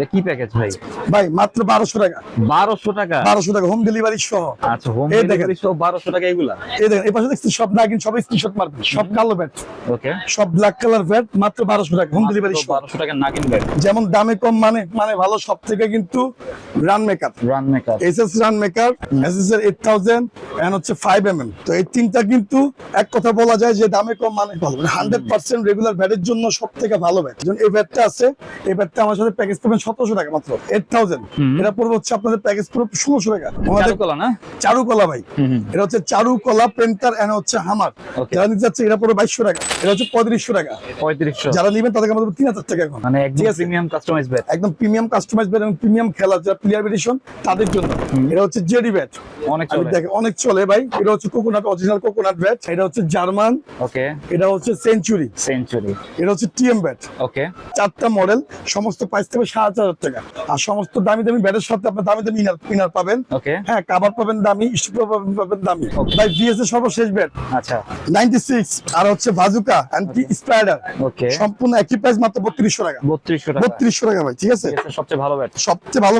এটা কি প্যাকেজ ভাই? ভাই মাত্র বারোশো টাকা। বারোশো টাকা? বারোশো টাকা হোম ডেলিভারি সহ। আচ্ছা হোম ডেলিভারি সহ বারোশো টাকা এগুলা? এই দেখেন এই পাশে দেখছি সব না কিন্তু সবাই স্ক্রিনশট মারবেন সব কালো ব্যাট ওকে সব ব্ল্যাক কালার ব্যাট মাত্র বারোশো টাকা হোম ডেলিভারি সহ। বারোশো টাকা না কিনবে যেমন দামে কম মানে মানে ভালো সব থেকে কিন্তু run makeup run maker SS run maker SS এর এইট থাউজেন্ড এন্ড হচ্ছে ফাইভ এম এম তো এই তিনটা কিন্তু এক কথা বলা যায় যে দামে কম মানে ভালো। হান্ড্রেড পার্সেন্ট রেগুলার ব্যাটের জন্য সব থেকে ভালো ব্যাট যেমন এই ব্যাটটা আছে এই ব্যাটটা আমার সাথে প্যাকেজ পাবেন সতেরোশো টাকা মাত্র এইট থাউজেন্ড এটা পড়বে হচ্ছে আপনাদের প্যাকেজ পুরো ষোলোশো টাকা। চারুকলা না? চারুকলা ভাই। এটা হচ্ছে চারুকলা এন্ড হচ্ছে হামার যারা নিতে যাচ্ছে এটা পড়বে বাইশশো টাকা। এটা হচ্ছে পঁয়ত্রিশশো টাকা। পঁয়ত্রিশশো। যারা নেবেন তাদেরকে আমাদের তিন হাজার টাকা এখন। মানে। প্রিমিয়াম কাস্টমাইজ ব্যাট একদম প্রিমিয়াম কাস্টমাইজ ব্যাট এবং প্রিমিয়াম খেলা যারা প্লেয়ার এডিশন তাদের জন্য। এটা হচ্ছে জেডি ব্যাট অনেক চলে। দেখে অনেক চলে ভাই। এটা হচ্ছে কোকোনাট অরিজিনাল কোকোনাট ব্যাট এটা হচ্ছে জার্মান। ওকে এটা হচ্ছে সেঞ্চুরি সেঞ্চুরি এটা হচ্ছে টিএম ব্যাট ওকে চারটা মডেল সমস্ত প্রাইস থেকে সাড়ে হাজার টাকা। আর সমস্ত দামি দামি ব্যাটের সাথে আপনার দামি দামি ইনার ইনার পাবেন। হ্যাঁ কাবার পাবেন দামি পাবেন দামি. ভাই বিএস এর সর্বশেষ ব্যাট আচ্ছা। নাইনটি সিক্স আর হচ্ছে ভাজুকা অ্যান্টি স্পাইডার সম্পূর্ণ একই প্রাইস মাত্র বত্রিশশো টাকা। বত্রিশশো টাকা। বত্রিশশো টাকা ভাই ঠিক আছে? সবচেয়ে ভালো ব্যাট সবচেয়ে ভালো ব্যাট